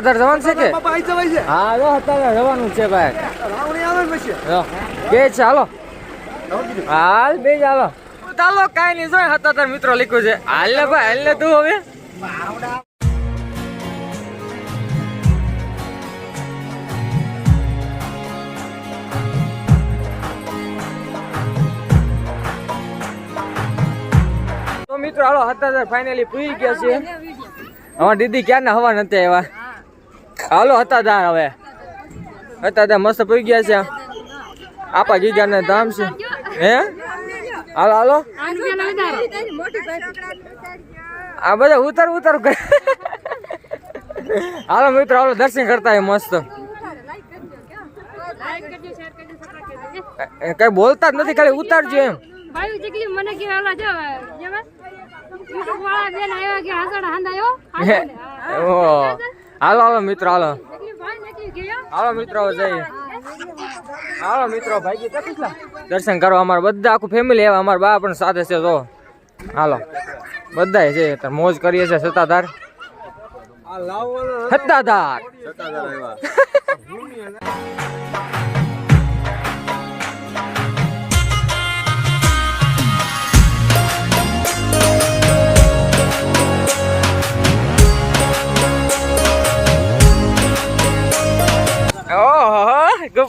જવાનું છે કે? હા જો અત્યારે જવાનું છે ભાઈ. બે છે હાલો. હાલ બે હાલો. ચાલો કાંઈ નહીં જોઈ હતા મિત્રો લીધું છે. હાલ ને ભાઈ હાલ ને તું હવે. તો મિત્રો હાલો હતા ફાઇનલી પૂરી ગયા છે અમારા દીદી ક્યારના હવા નથી આવ્યા? હાલો હતા દા હવે. હતા દા મસ્ત પૂરી ગયા છે. આપા ગીગાને ધામ છે. હે? હાલો હાલો. આ બધા ઉતર ઉતર હાલો મિત્રો હાલો દર્શન કરતા મસ્ત. કઈ બોલતા જ નથી ખાલી ઉતારજો એમ. ભાઈ જગલી મને હાલો હાલો મિત્રો હાલો. હાલો મિત્રો જઈએ હાલો મિત્રો ભાઈ કેટલા દર્શન કરવા અમારે બધા આખું ફેમિલી આવે અમારા બા પણ સાથે છે તો હાલો. બધા છે મોજ કરીએ છે સત્તાધાર. આ સત્તાધાર. સત્તાધાર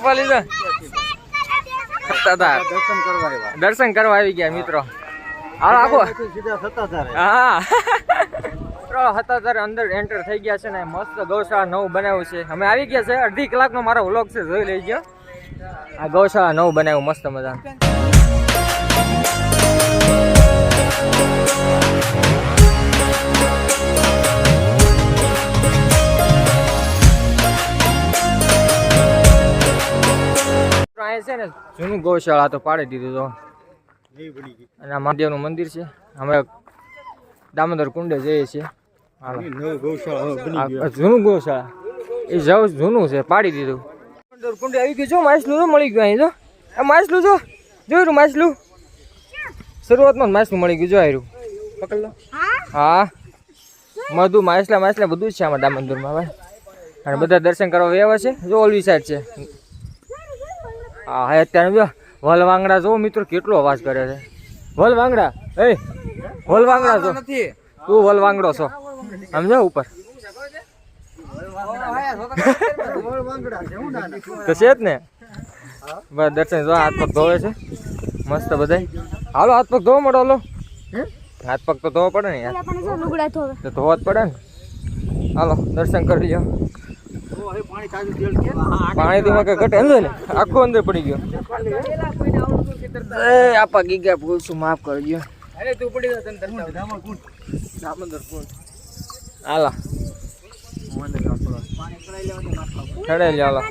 ગોપાલી સત્તાધાર. દર્શન કરવા આવ્યા. દર્શન કરવા આવી ગયા મિત્રો. હાલો આખો સીધા સત્તાધાર. હા. મિત્રો સત્તાધાર અંદર એન્ટર થઈ ગયા છે ને મસ્ત ગૌશાળા નવું બનાવ્યું છે. અમે આવી ગયા છે. અડધી કલાકનો મારો વ્લોગ છે જોઈ લેજો. આ ગૌશાળા નવું બનાવ્યું મસ્ત મજા છે ને જૂનું ગૌશાળા તો પાડી દીધું તો. અને આ મહાદેવનું મંદિર છે. અમે દામોદર કુંડે જઈએ છીએ. જૂનું ગૌશાળા. એ જવ જૂનું છે પાડી દીધું. દામોદર કુંડે આવી ગયું જો માછલું તો મળી ગયું અહીં જો આ માછલું જો જોયું માછલું? શરૂઆતમાં જ માછલું મળી ગયું જો આયરું. પકડ લો. હા. મધુ માછલા માછલા બધું જ છે આમાં દામોદરમાં ભાઈ. અને બધા દર્શન કરવા વ્યવા છે. જો ઓલવી સાઈડ છે. હા હા અત્યારે જો વલવાંગડા જો મિત્રો કેટલો અવાજ કરે છે. વલ વાંગડા એ વલવાંગડા જો. નથી તું વલવાંગડો છો. સમજો ઉપર? તો છે જ ને. બસ દર્શન જો હાથ પગ ધોવે છે. મસ્ત બધાય. હાલો હાથ પગ ધોવો મળો હાલો. હાથ પગ તો ધોવો પડે ને યાર. ધોવે જ પડે ને. હાલો દર્શન કરી લ્યો. પાણી થી કે પાણી તો કે ઘટે અંદર ને. આખો અંદર પડી ગયો. એ આપા ગીગા પૂછું માફ કરજો. અરે તું પડી જા તને ધામા કુંડ દામોદર ચડે લ્યો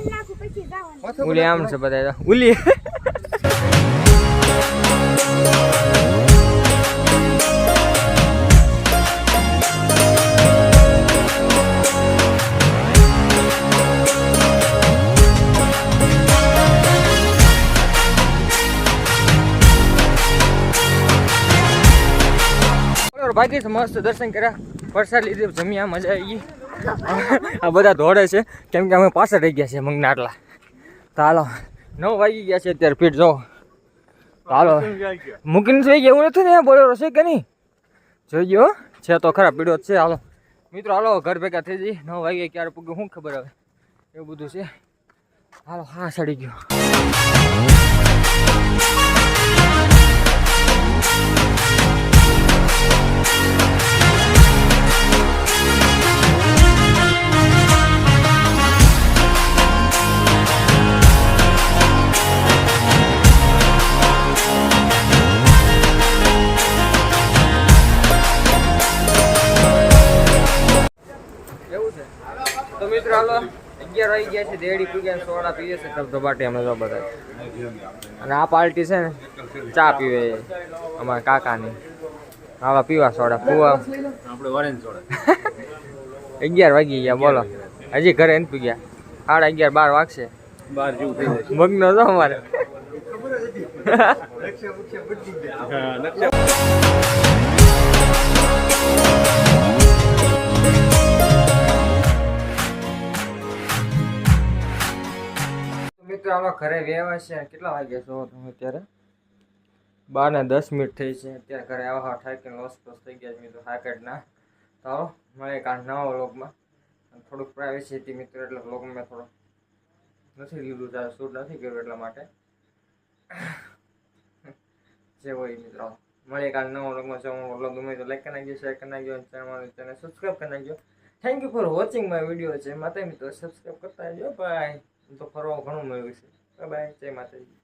ઉલી આમ છે બધા ઉલી. બરોબર, બાકી મસ્ત દર્શન કર્યા. પ્રસાદ લીધે જમ્યા મજા આવી ગઈ. આ બધા દોડે છે. કેમ કે અમે પાછળ રહી ગયા છે મંગના આટલા. તો હાલો નવ વાગી ગયા છે અત્યારે પીઠ જો. હાલો મૂકીને થઈ એવું નથી ને બરોબર છે કે નહીં? જોઈ ગયો? છે તો ખરા પીડો છે હાલો. મિત્રો હાલો ઘર ભેગા થઈ જઈએ. નવ વાગે ક્યારે પૂગ્યું શું ખબર હવે? એવું બધું છે. હાલો હા સડી ગયો. તો મિત્રો અગિયાર વાગી ગયા છે દેડી પી ગયા સોડા ધબધબાટી અમે તો બધા. અને આ પાર્ટી છે ને, ચા પીવે અમારા કાકાની. આવા પીવા સોડા પીવા. અગિયાર વાગી ગયા બોલો. હજી ઘરે એમ પી ગયા સાડા અગિયાર બાર વાગશે. મગ્ન હતો અમારે. મિત્રો આવા ઘરે વ્યવહાર કેટલા વાગ્યા છો તમે અત્યારે? બાર ને દસ મિનિટ થઈ છે. અત્યારે ઘરે આવા થાય કે લોસ પોસ થઈ ગયા છે મિત્રો હાકેટના તો મળે કાંઈ નવા વ્લોગમાં. થોડુંક પ્રાઇવેસી હતી મિત્રો, એટલે વ્લોગમાં મેં થોડો નથી લીધું ત્યારે શૂટ નથી કર્યું એટલા માટે. જે હોય મિત્રો. મળે કાલ નવા વ્લોગમાં. જો વ્લોગ ગમે તો લાઈક કરી નાખજો શેર કરી નાખજો ચેનલ ચેનલ સબસ્ક્રાઈબ કરી નાખજો. Thank you for watching my video છે માતા મિત્રો. સબસ્ક્રાઈબ કરતા રહેજો. બાય તો ફરવા ઘણું મળ્યું છે. બાય જય માતાજી.